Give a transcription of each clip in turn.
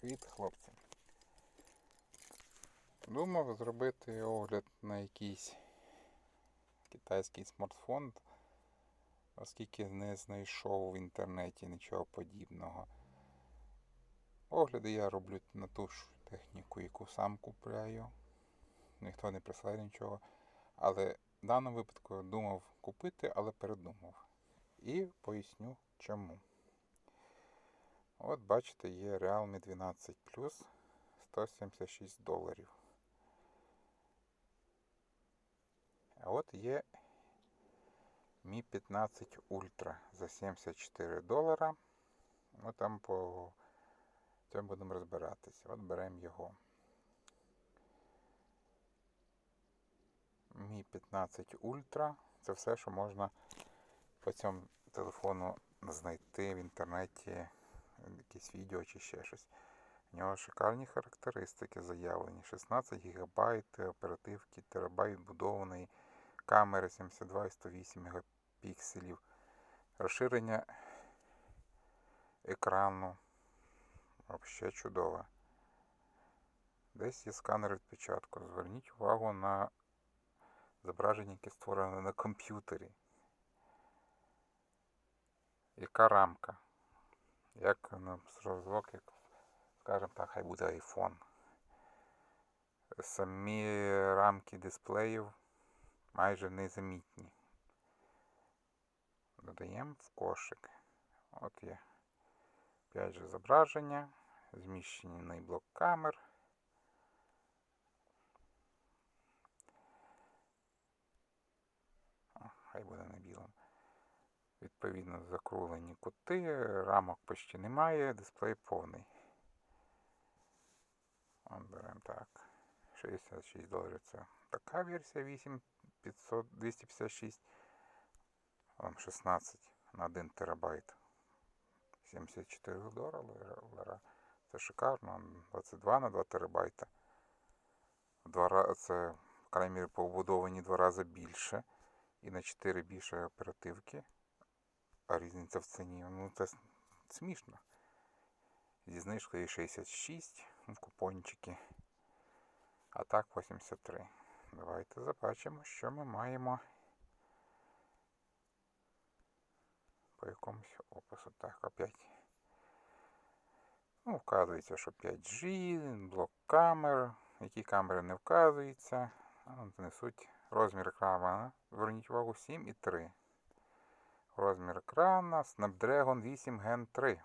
Привіт, хлопці. Думав зробити огляд на якийсь китайський смартфон, оскільки не знайшов в інтернеті нічого подібного. Огляди я роблю на ту ж техніку, яку сам купляю. Ніхто не присилає нічого. Але в даному випадку думав купити, але передумав. І поясню чому. От бачите, є Realme 12 Plus 176 доларів. А от є Mi 15 Ultra за 74 долара. Ми там по цьому будемо розбиратися. От беремо його. Mi 15 Ultra. Це все, що можна по цьому телефону знайти в інтернеті якесь відео чи ще щось. У нього шикарні характеристики заявлені. 16 ГБ оперативки, терабайт будованої, камери 72 і 108 мегапікселів, розширення екрану. Взагалі чудово. Десь є сканер відпечатку. Зверніть увагу на зображення, яке створене на комп'ютері. Яка рамка? Як на зв'язок, як, скажімо так, хай буде iPhone. Самі рамки дисплеїв майже незамітні. Додаємо в кошик. От є 5 же зображення, зміщений блок камер. О, Хай буде на білому. Відповідно, закруглені кути, рамок почти немає, дисплей повний. От беремо так. 66 доларів це така версія 8500, 256. Там 16 на 1 терабайт. 74 долара. Це шикарно. 22 на 2 терабайта. Два рази, це, в крайній мірі, побудовані два рази більше. І на 4 більше оперативки. А різниця в ціні, ну це смішно. Зі знижкою 66 в купончики. А так 83. Давайте побачимо, що ми маємо по якомусь опису. Так, опять. Ну, вказується, що 5G, блок камер. Які камери не вказуються. Несуть розмір екрану. Зверніть увагу 7 і 3. Розмір екрана Snapdragon 8 Gen 3.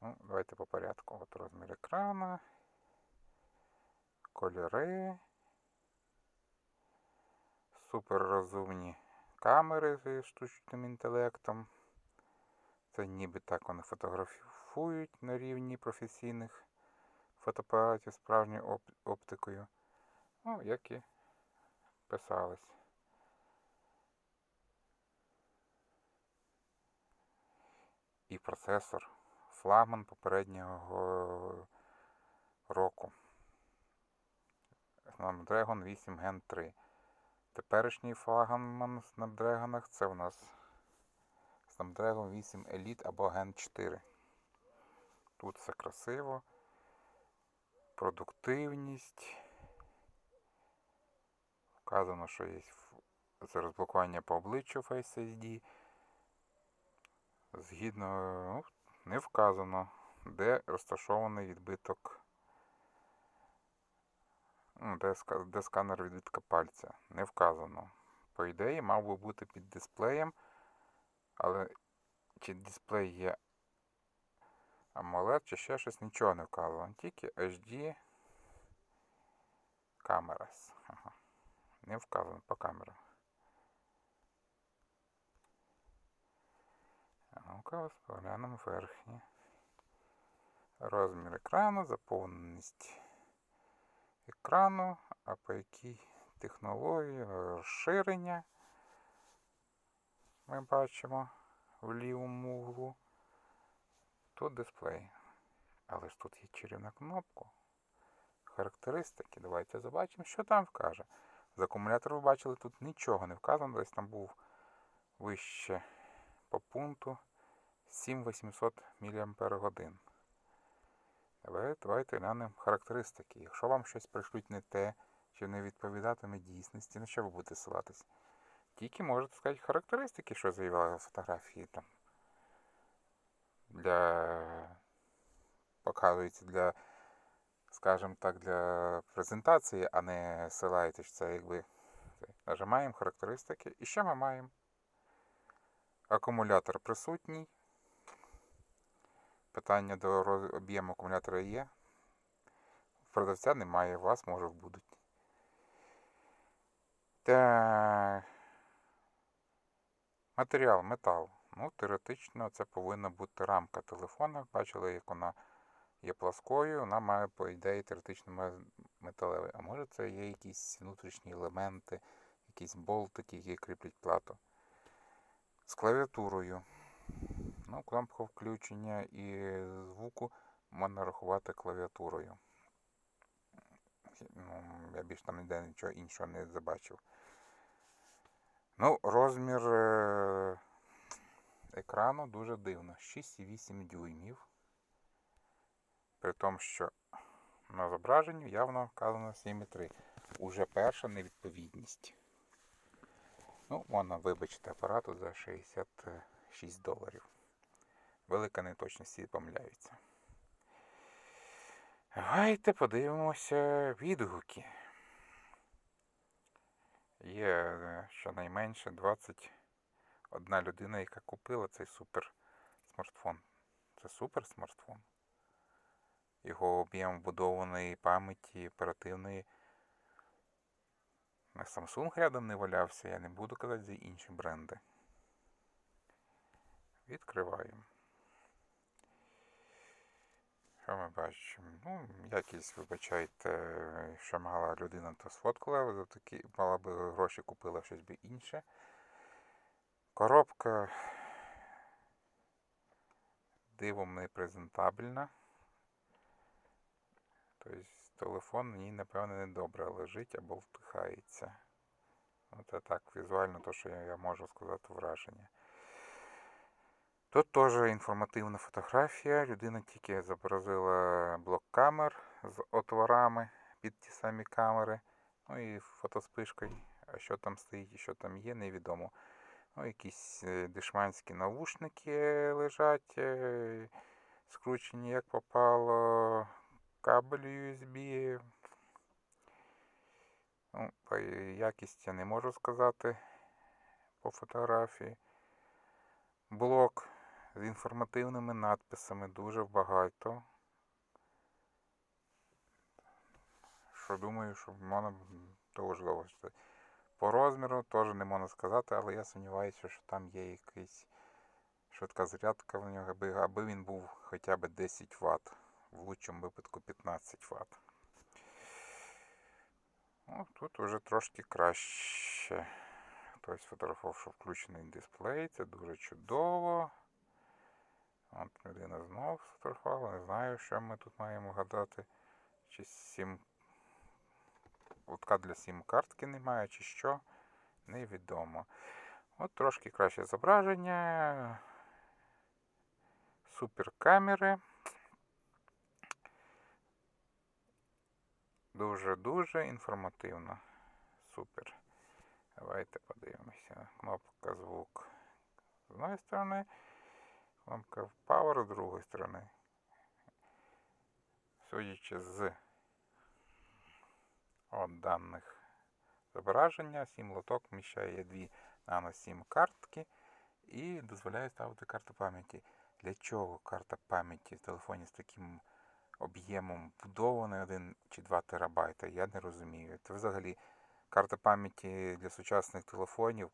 Ну, Давайте по порядку. От розмір екрана. Кольори. Супер розумні камери з штучним інтелектом. Це ніби так вони фотографують на рівні професійних фотоапаратів справжньою оптикою. Ну, як і писалось. І процесор флагман попереднього року. Snapdragon 8 Gen 3. Теперішній флагман в Snapdragon це у нас Snapdragon 8 Elite або Gen 4. Тут все красиво, продуктивність. Вказано, що є розблокування по обличчю Face ID. Згідно, ну, не вказано, де розташований відбиток, ну, де, де сканер відбитка пальця. Не вказано. По ідеї, мав би бути під дисплеєм, але чи дисплей є AMOLED, чи ще щось нічого не вказано. Тільки HD камерас. Ага. Не вказано по камерам. Ну-ка, поглянемо верхнє. Розмір екрану, заповненість екрану, а по якій технології розширення ми бачимо в лівому углу. Тут дисплей. Але ж тут є чарівна кнопка. Характеристики. Давайте побачимо, що там вкаже. З акумулятор ви бачили, тут нічого не вказано, десь там був вище по пункту 7800 мАч. Але давайте глянемо характеристики. Якщо вам щось пришлють не те, чи не відповідатиме дійсності, на що ви будете ссилатись? Тільки можете сказати характеристики, що заявляли фотографії там. Для показується для, скажімо так, для презентації, а не ссилаєтесь. Це якби нажимаємо характеристики. І що ми маємо? Акумулятор присутній. Питання до об'єму акумулятора є. Продавця немає, вас може будуть. Так. Матеріал, метал. Ну, теоретично це повинна бути рамка телефона. Бачили, як вона є пласкою, вона має, по ідеї, теоретично металевий. А може це є якісь внутрішні елементи, якісь болтики, які кріплять плату. З клавіатурою. Ну, кнопка включення і звуку можна рахувати клавіатурою. Ну, я більш там ніде нічого іншого не забачив. Ну, розмір е, екрану дуже дивно. 6,8 дюймів. При тому, що на зображенні явно вказано 7,3. Уже перша невідповідність. Ну, можна вибачити апарату за 66 доларів. Велика неточність і помиляються. Давайте подивимося відгуки. Є е, щонайменше 21 людина, яка купила цей супер смартфон. Це супер смартфон. Його об'єм вбудованої пам'яті оперативної. На Samsung рядом не валявся, я не буду казати за інші бренди. Відкриваємо. Що ми бачимо? Ну, якість, вибачайте, що мала людина, то сфоткала, за такі мала би гроші купила щось би інше. Коробка дивом не презентабельна. Тобто телефон в ній, напевно, не добре лежить або впихається. Це так візуально, то, що я можу сказати враження. Тут теж інформативна фотографія. Людина тільки зобразила блок камер з отворами під ті самі камери. Ну і фотоспишкою. А що там стоїть і що там є, невідомо. Ну, якісь е, дешманські навушники лежать, е, скручені як попало, кабель USB. Ну, по якісті я не можу сказати по фотографії. Блок з інформативними надписами дуже багато. Що думаю, що можна довго. По розміру теж не можна сказати, але я сумніваюся, що там є якийсь швидка зарядка в нього, аби він був хоча б 10 Вт, в лучшому випадку 15 Вт. Ну, тут вже трошки краще. Хтось фотографував, що включений дисплей, це дуже чудово. От людина знову сфотографувала, не знаю, що ми тут маємо гадати. Чи сім лотка для сім картки немає, чи що. Невідомо. От трошки краще зображення. Супер камери. Дуже-дуже інформативно. Супер. Давайте подивимося. Кнопка звук з одної сторони. Кнопка Power з другої сторони. Судячи з от даних зображення, сім лоток вміщає дві нано сім картки і дозволяє ставити карту пам'яті. Для чого карта пам'яті в телефоні з таким об'ємом вбудований 1 чи 2 терабайта? Я не розумію. Це взагалі карта пам'яті для сучасних телефонів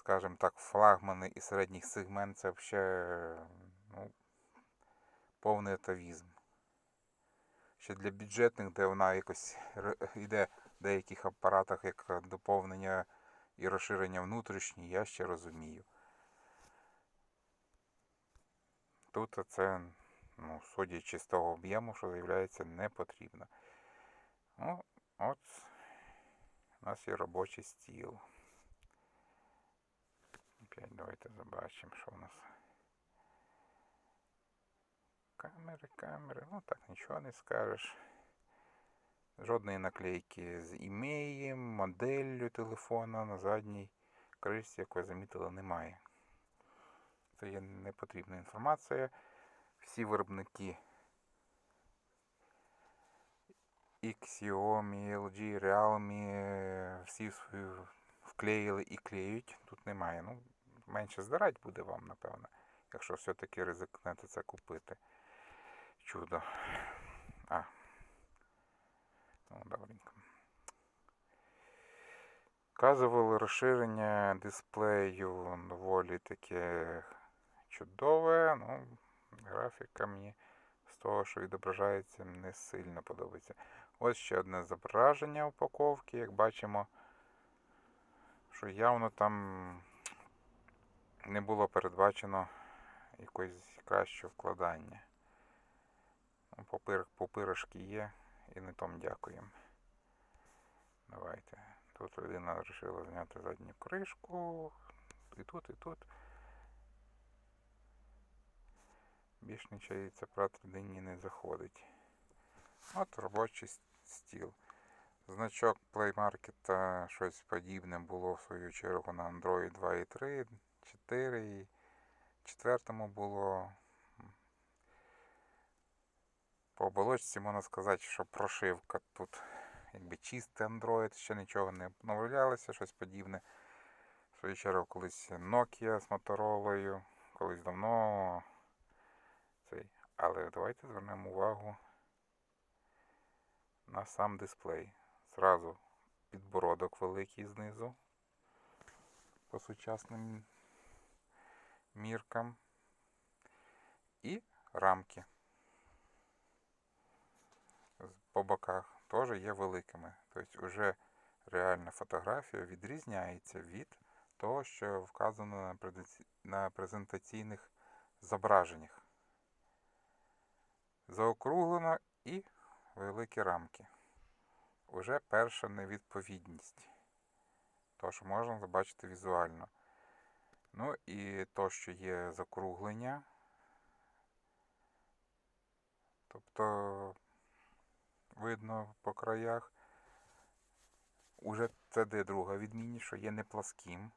скажімо так, флагмани і середніх сегмент це взагалі ну, повний атавізм. Ще для бюджетних, де вона якось йде в деяких апаратах як доповнення і розширення внутрішні, я ще розумію. Тут це, ну, судячи з того об'єму, що з'являється, не потрібно. Ну, от у нас є робочий стіл. Опять давайте побачимо, що у нас. Камери, камери, ну так нічого не скажеш. Жодної наклейки з імеєм, моделлю телефона на задній кришці, як ви замітили, немає. Це є непотрібна інформація. Всі виробники Xiaomi, LG, Realme, всі свою вклеїли і клеють. Тут немає. Ну, менше здирать буде вам, напевно, якщо все-таки ризикнете це купити. Чудо. А. Ну, добренько. Вказували розширення дисплею доволі таке чудове. Ну, графіка мені з того, що відображається, не сильно подобається. Ось ще одне зображення упаковки. Як бачимо, що явно там не було передбачено якогось кращого вкладання. Ну, Попир, попиришки є і на тому дякуємо. Давайте. Тут людина вирішила зняти задню кришку. І тут, і тут. Більш нічого це прат людині не заходить. От робочий стіл. Значок Play Market щось подібне було в свою чергу на Android 2.3, 4 і четвертому було. По оболочці можна сказати, що прошивка тут якби чистий Android, ще нічого не обновлялося, щось подібне. В свою чергу колись Nokia з Motorola, колись давно цей. Але давайте звернемо увагу на сам дисплей. Зразу підбородок великий знизу по сучасним міркам. І рамки по боках теж є великими. Тобто вже реальна фотографія відрізняється від того, що вказано на презентаційних зображеннях. Заокруглено і великі рамки. Уже перша невідповідність. То, що можна побачити візуально. Ну і то, що є закруглення. Тобто видно по краях. Уже це де друга відмінність, що є не пласким,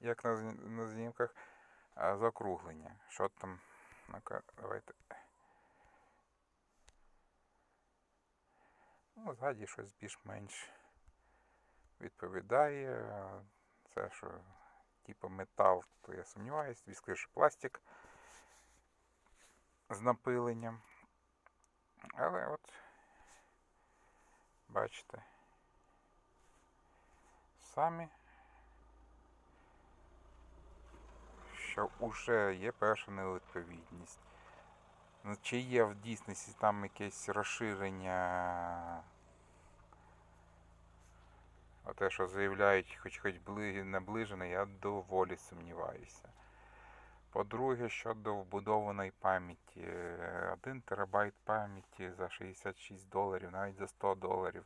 як на, на знімках, а закруглення. Що там? Ну-ка, давайте. Ну, ззаді щось більш-менш відповідає. Це що, типу метал, то я сумніваюсь, скоріше пластик з напиленням. Але от, бачите, самі, що вже є перша невідповідність. Ну, чи є в дійсності там якесь розширення? Оте, що заявляють, хоч хоч бли- наближене, я доволі сумніваюся. По-друге, щодо вбудованої пам'яті. Е, 1 терабайт пам'яті за 66 доларів, навіть за 100 доларів.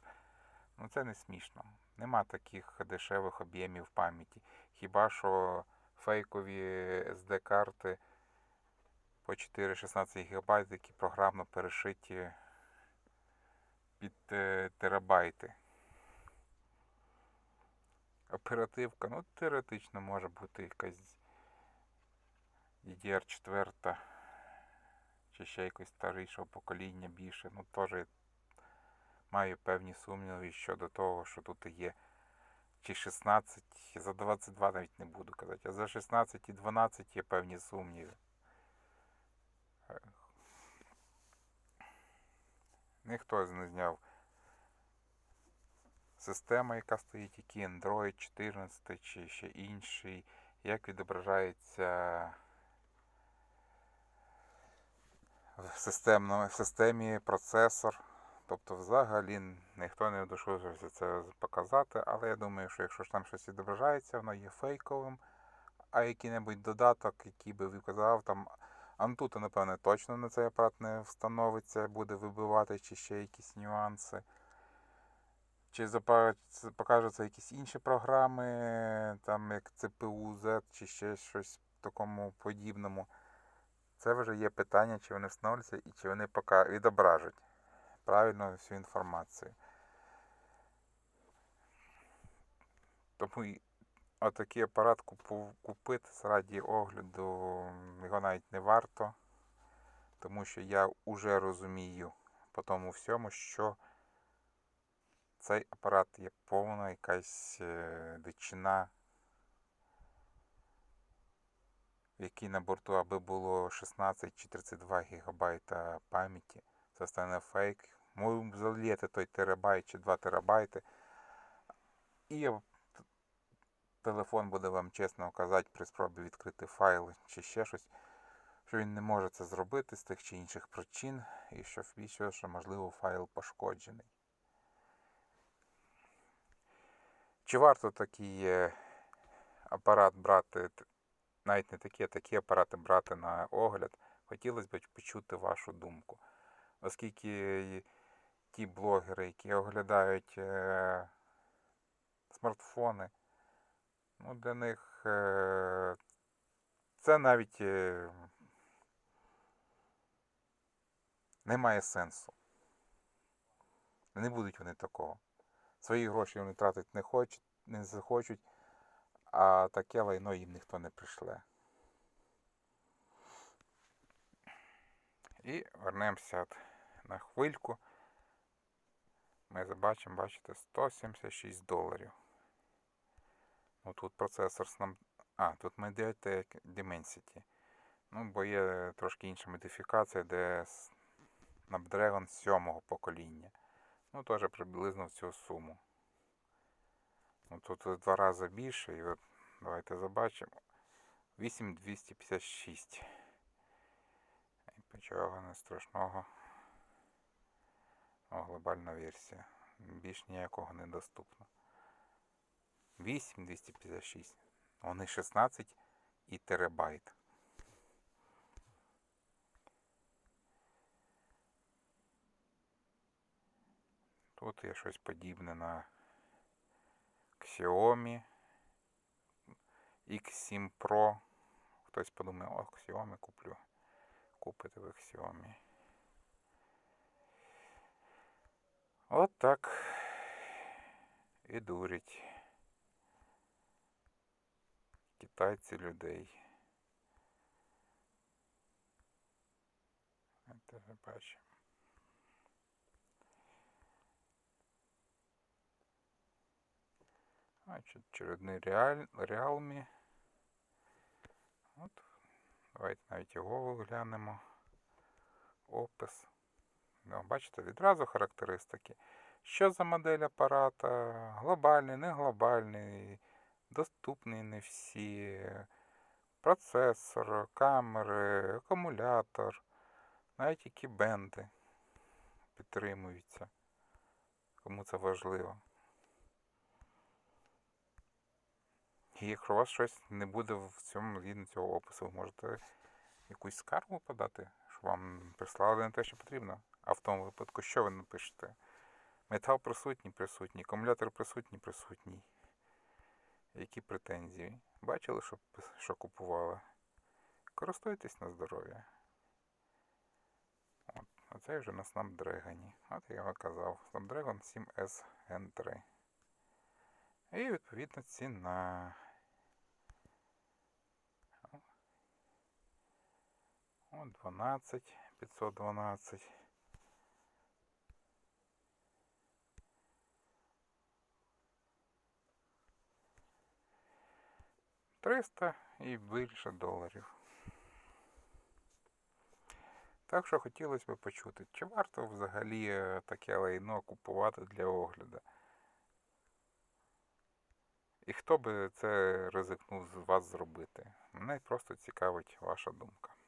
Ну це не смішно. Нема таких дешевих об'ємів пам'яті. Хіба що фейкові SD-карти по 4-16 ГБ, які програмно перешиті під е, терабайти. Оперативка, ну, теоретично може бути якась DDR4 чи ще якось старішого покоління більше. Ну, теж маю певні сумніви щодо того, що тут є чи 16, за 22 навіть не буду казати, а за 16 і 12 є певні сумніви. Е, Ніхто не зняв система, яка стоїть, який Android 14 чи ще інший, як відображається в, в системі процесор. Тобто взагалі ніхто не дошужився це показати, але я думаю, що якщо ж там щось відображається, воно є фейковим, а який-небудь додаток, який би вказав, там Antutu, напевне, точно на цей апарат не встановиться, буде вибивати чи ще якісь нюанси. Чи покажуться якісь інші програми, там як Z чи ще щось в такому подібному. Це вже є питання, чи вони встановлюються і чи вони пока відображать правильно всю інформацію. Тому отакий апарат купити заради огляду його навіть не варто, тому що я вже розумію по тому всьому, що цей апарат є повна якась е, дичина, в якій на борту аби було 16 чи 32 гігабайта пам'яті. Це стане фейк. Можу заліти той терабайт чи 2 терабайти. І телефон буде вам чесно казати при спробі відкрити файл чи ще щось, що він не може це зробити з тих чи інших причин, і що більше, що можливо файл пошкоджений. Чи варто такий е, апарат брати, навіть не такі, а такі апарати брати на огляд? Хотілося б почути вашу думку. Оскільки ті блогери, які оглядають е, смартфони, ну, для них е, це навіть е, не має сенсу. Не будуть вони такого. Свої гроші вони тратити не хочуть, не захочуть, а таке лайно їм ніхто не пришле. І вернемося на хвильку. Ми забачимо, бачите, 176 доларів. Ну тут процесор Snap... А, тут Mediatek Dimensity. Ну, бо є трошки інша модифікація, де Snapdragon 7 покоління. Ну, теж приблизно в цю суму. Ну, тут в два рази більше, і от давайте забачимо. 8256. Нічого не страшного. О, глобальна версія. Більш ніякого недоступно. 8256. Вони 16 і терабайт. Тут є щось подібне на Xiaomi X7 Pro. Хтось подумає, о, Xiaomi куплю. Купите ви Xiaomi. От так і дурять китайці людей. Це бачимо. Значить, чередний реаль, Realme. От. Давайте навіть його виглянемо. Опис. Ну, бачите, відразу характеристики. Що за модель апарата? Глобальний, не глобальний, доступний не всі. Процесор, камери, акумулятор, навіть які бенди підтримуються. Кому це важливо. І якщо у вас щось не буде в цьому згідно цього опису, ви можете якусь скаргу подати, що вам прислали не те, що потрібно. А в тому випадку, що ви напишете? Метал присутній, присутній, акумулятор присутній, присутній. Які претензії? Бачили, що, що купували? Користуйтесь на здоров'я. От, оце вже на Snapdragon. От я вам казав. Snapdragon 7S Gen 3. І відповідно ціна. О, 12, 512. Триста і більше доларів. Так що хотілося б почути, чи варто взагалі е, таке лайно купувати для огляду? І хто би це ризикнув з вас зробити? Мене просто цікавить ваша думка.